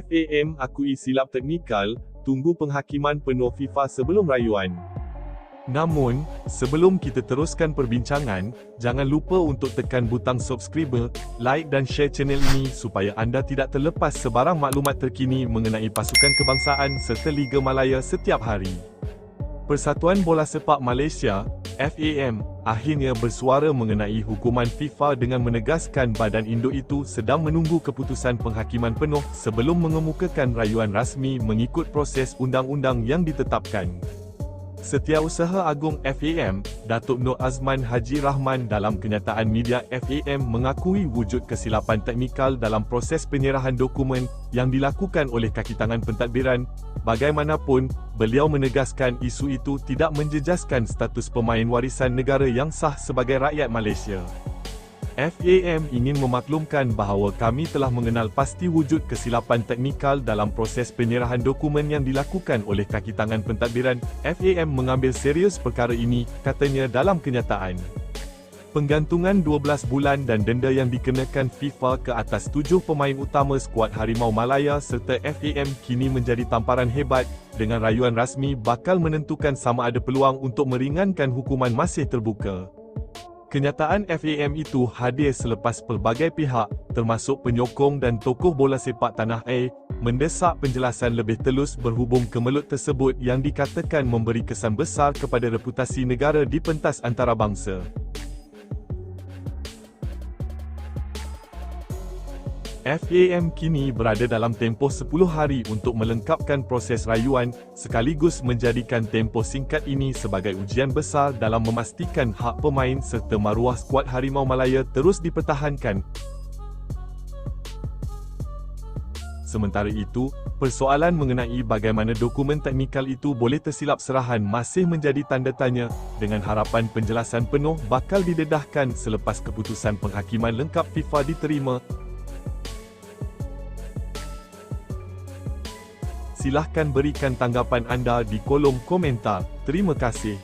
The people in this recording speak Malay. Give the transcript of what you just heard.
FAM akui silap teknikal, tunggu penghakiman penuh FIFA sebelum rayuan. Namun, sebelum kita teruskan perbincangan, jangan lupa untuk tekan butang subscriber, like dan share channel ini supaya anda tidak terlepas sebarang maklumat terkini mengenai pasukan kebangsaan serta Liga Malaya setiap hari. Persatuan Bola Sepak Malaysia, FAM, akhirnya bersuara mengenai hukuman FIFA dengan menegaskan badan induk itu sedang menunggu keputusan penghakiman penuh sebelum mengemukakan rayuan rasmi mengikut proses undang-undang yang ditetapkan. Setiausaha Agung FAM, Datuk Nur Azman Haji Rahman dalam kenyataan media FAM mengakui wujud kesilapan teknikal dalam proses penyerahan dokumen yang dilakukan oleh kaki tangan pentadbiran. Bagaimanapun, beliau menegaskan isu itu tidak menjejaskan status pemain warisan negara yang sah sebagai rakyat Malaysia. FAM ingin memaklumkan bahawa kami telah mengenal pasti wujud kesilapan teknikal dalam proses penyerahan dokumen yang dilakukan oleh kaki tangan pentadbiran. FAM mengambil serius perkara ini, katanya dalam kenyataan. Penggantungan 12 bulan dan denda yang dikenakan FIFA ke atas tujuh pemain utama skuad Harimau Malaya serta FAM kini menjadi tamparan hebat dengan rayuan rasmi bakal menentukan sama ada peluang untuk meringankan hukuman masih terbuka. Kenyataan FAM itu hadir selepas pelbagai pihak, termasuk penyokong dan tokoh bola sepak tanah air, mendesak penjelasan lebih telus berhubung kemelut tersebut yang dikatakan memberi kesan besar kepada reputasi negara di pentas antarabangsa. FAM kini berada dalam tempoh 10 hari untuk melengkapkan proses rayuan sekaligus menjadikan tempoh singkat ini sebagai ujian besar dalam memastikan hak pemain serta maruah skuad Harimau Malaya terus dipertahankan. Sementara itu, persoalan mengenai bagaimana dokumen teknikal itu boleh tersilap serahan masih menjadi tanda tanya dengan harapan penjelasan penuh bakal didedahkan selepas keputusan penghakiman lengkap FIFA diterima Silahkan berikan tanggapan anda di kolom komentar. Terima kasih.